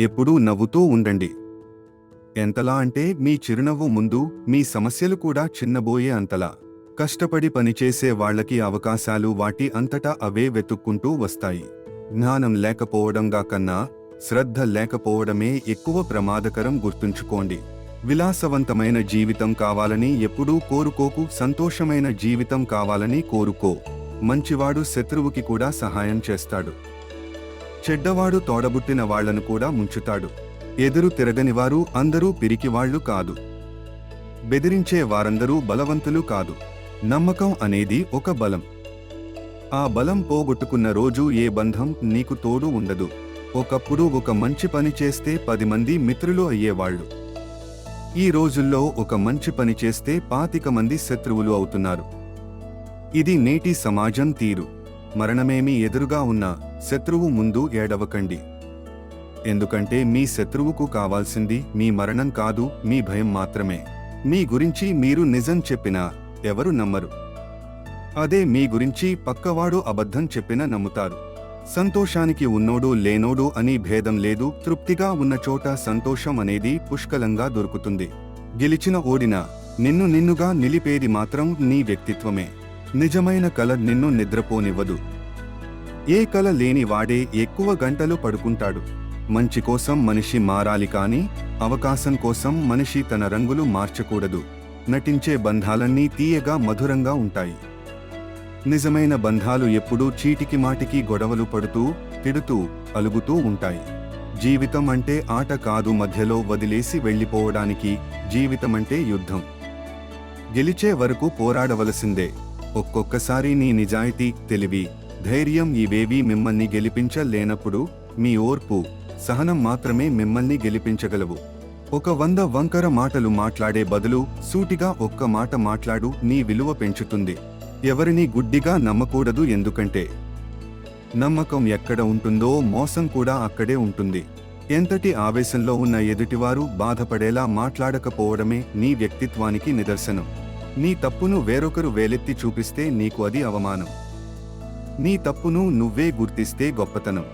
ఎప్పుడూ నవ్వుతూ ఉండండి. ఎంతలా అంటే మీ చిరునవ్వు ముందు మీ సమస్యలు కూడా చిన్నబోయే అంతలా. కష్టపడి పనిచేసే వాళ్ళకి అవకాశాలు వాటి అంతటా అవే వెతుక్కుంటూ వస్తాయి. జ్ఞానం లేకపోవడంగా కన్నా శ్రద్ధ లేకపోవడమే ఎక్కువ ప్రమాదకరం గుర్తుంచుకోండి. విలాసవంతమైన జీవితం కావాలని ఎప్పుడూ కోరుకోకు సంతోషమైన జీవితం కావాలని కోరుకో. మంచివాడు శత్రువుకి కూడా సహాయం చేస్తాడు. చెడ్డవాడు తోడబుట్టిన వాళ్ళను కూడా ముంచుతాడు. ఎదురు తిరగనివారు అందరూ పిరికివాళ్ళు కాదు. బెదిరించే వారందరూ బలవంతులు కాదు. నమ్మకం అనేది ఒక బలం. ఆ బలం పోగొట్టుకున్న రోజు ఏ బంధం నీకు తోడు ఉండదు. ఒకప్పుడు ఒక మంచి పని చేస్తే పది మంది మిత్రులు అయ్యేవాళ్ళు ఈ రోజుల్లో ఒక మంచి పని చేస్తే పాతిక మంది శత్రువులు అవుతున్నారు. ఇది నేటి సమాజం తీరు. మరణమేమి ఎదురుగా ఉన్న శత్రువు ముందు ఏడవకండి. ఎందుకంటే మీ శత్రువుకు కావాల్సింది మీ మరణం కాదు మీ భయం మాత్రమే. మీ గురించి మీరు నిజం చెప్పినా ఎవరు నమ్మరు. అదే మీ గురించి పక్కవాడు అబద్ధం చెప్పినా నమ్ముతారు. సంతోషానికి ఉన్నోడు లేనోడు అని భేదం లేదు తృప్తిగా ఉన్న చోట సంతోషం అనేది పుష్కలంగా దొరుకుతుంది. గెలిచిన ఓడినా నిన్ను నిన్నుగా నిలిపేది మాత్రం నీ వ్యక్తిత్వమే. నిజమైన కల నిన్ను నిద్రపోనివ్వదు. ఏ కల లేని వాడే ఎక్కువ గంటలు పడుకుంటాడు. మంచి కోసం మనిషి మారాలి కానీ అవకాశం కోసం మనిషి తన రంగులు మార్చకూడదు. నటించే బంధాలన్నీ తీయగా మధురంగా ఉంటాయి. నిజమైన బంధాలు ఎప్పుడూ చీటికి మాటికి గొడవలు పడుతూ తిడుతూ అలుగుతూ ఉంటాయి. జీవితం అంటే ఆట కాదు మధ్యలో వదిలేసి వెళ్ళిపోవడానికి జీవితమంటే యుద్ధం. గెలిచే వరకు పోరాడవలసిందే. ఒక్కొక్కసారి నీ నిజాయితీ తెలివి ధైర్యం ఇవేవీ మిమ్మల్ని గెలిపించలేనప్పుడు మీ ఓర్పు సహనం మాత్రమే మిమ్మల్ని గెలిపించగలవు. ఒక వంద వంకర మాటలు మాట్లాడే బదులు సూటిగా ఒక్క మాట మాట్లాడు నీ విలువ పెంచుతుంది. ఎవరిని గుడ్డిగా నమ్మకూడదు ఎందుకంటే నమ్మకం ఎక్కడ ఉంటుందో మోసం కూడా అక్కడే ఉంటుంది. ఎంతటి ఆవేశంలో ఉన్న ఎదుటివారు బాధపడేలా మాట్లాడకపోవడమే నీ వ్యక్తిత్వానికి నిదర్శనం. నీ తప్పును వేరొకరు వేలెత్తి చూపిస్తే నీకు అది అవమానం. నీ తప్పును నువ్వే గుర్తిస్తే గొప్పతనం.